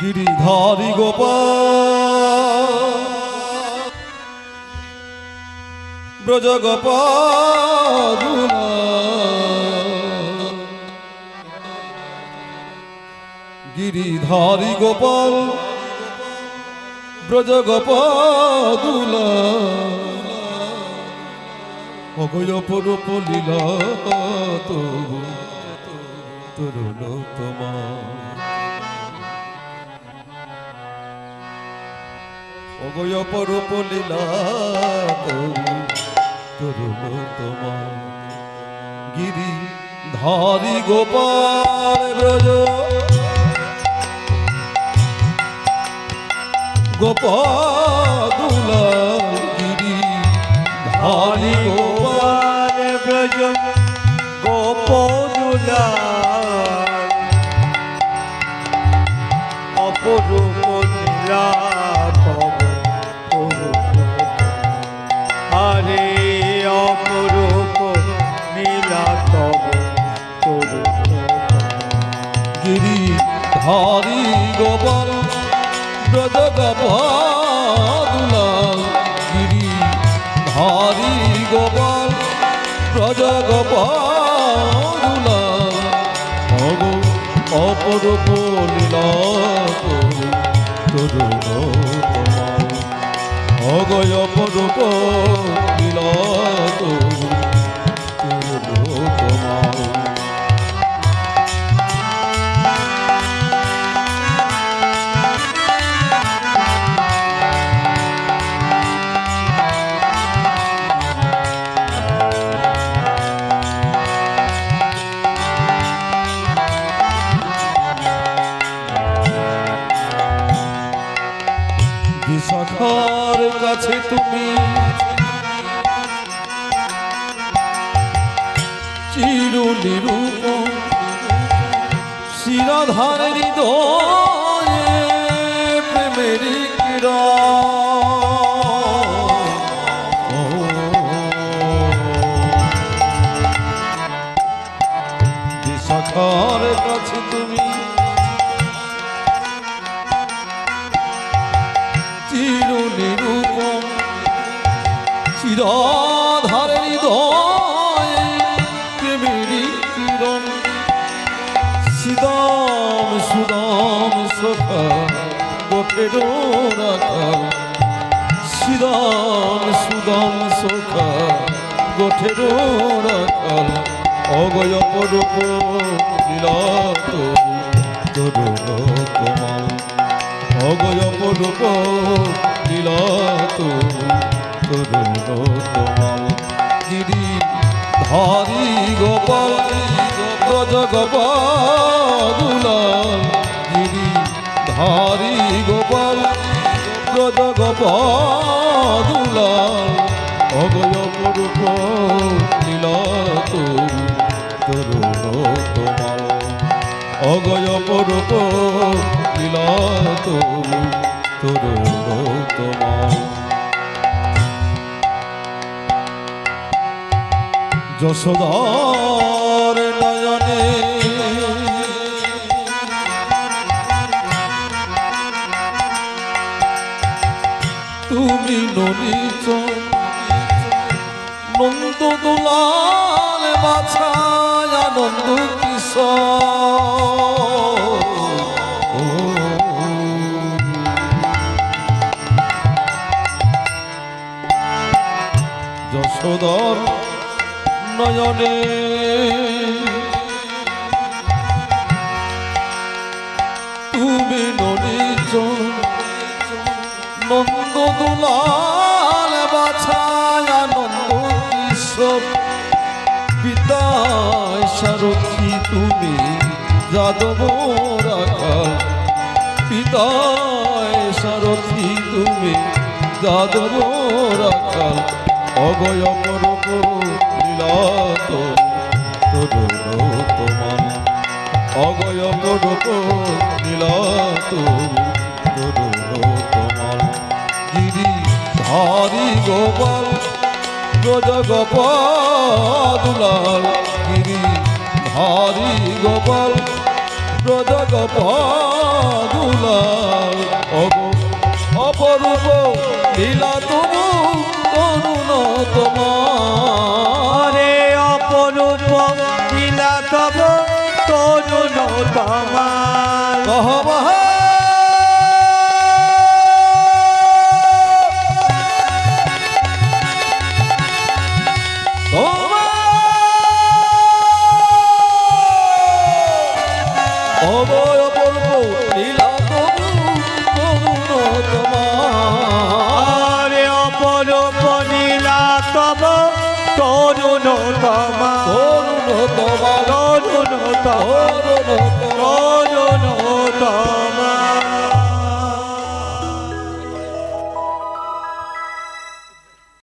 গিরিধারী গোপাল। ব্রজ গোপাল গিরিধারী গোপাল। ব্রজ গোপাল অগয় পরূপ লীলা তরুণ তোমার। অগয় পরূপ লীলা তবু তোমার গিরি ধারি গোপাল ব্রজ। গোপাল গিরি ধারি গোপাল ব্রজ গোপদুলা ধারি গোপাল ব্রজ গোপাল গিরি ধারি গোপাল ব্রজ গোপাল অগ অপরূপ লীলা তরুণ তোমার অগয় অপরূপ লীলা বিশাখার কাছে তুমি। চির নিরূপ শিরাধার প্রেমের বিশাখার কাছে তুমি চির নিরূপম চিরাধারে হৃদয়ে প্রেমেরই কিরণ। সিদাম সুদাম সখা গোঠের রাখাল সিদাম সুদাম সখা গোঠের রাখাল অগয় পরূপ লীলা তরুণ তোমার অগয় পরূপ লীলা তরুণ তোমার গিরি ধারি গোপাল, ব্রজ গোপাল গিরি ধারি গোপাল, ব্রজ গোপাল অগয় পরূপ লীলা তরুণ তোমার অগয় পরূপ লীলা তরুণ তোমার যশোদার নয়নে তুমি ননিচ নন্দ দুলাল বাছায় আনন্দ যশোদর নয়নে। তুমি ননিচ নন্দ দুলাল বাছায় আনন্দ কিশোর পিতায় সারথি তুমি যাদব রাখাল পিতায় সারথি তুমি যাদব রাখাল অগয় অপরূপ লীলত তরুণ তোমার অগয় অপরূপ লীলত তরুণ তোমার গিরি হরি গোপাল অপরূপ লীলা তুমি তোমারে অপরূপ লীলা তব তরুণ তোমার রজন হতা রজন হতা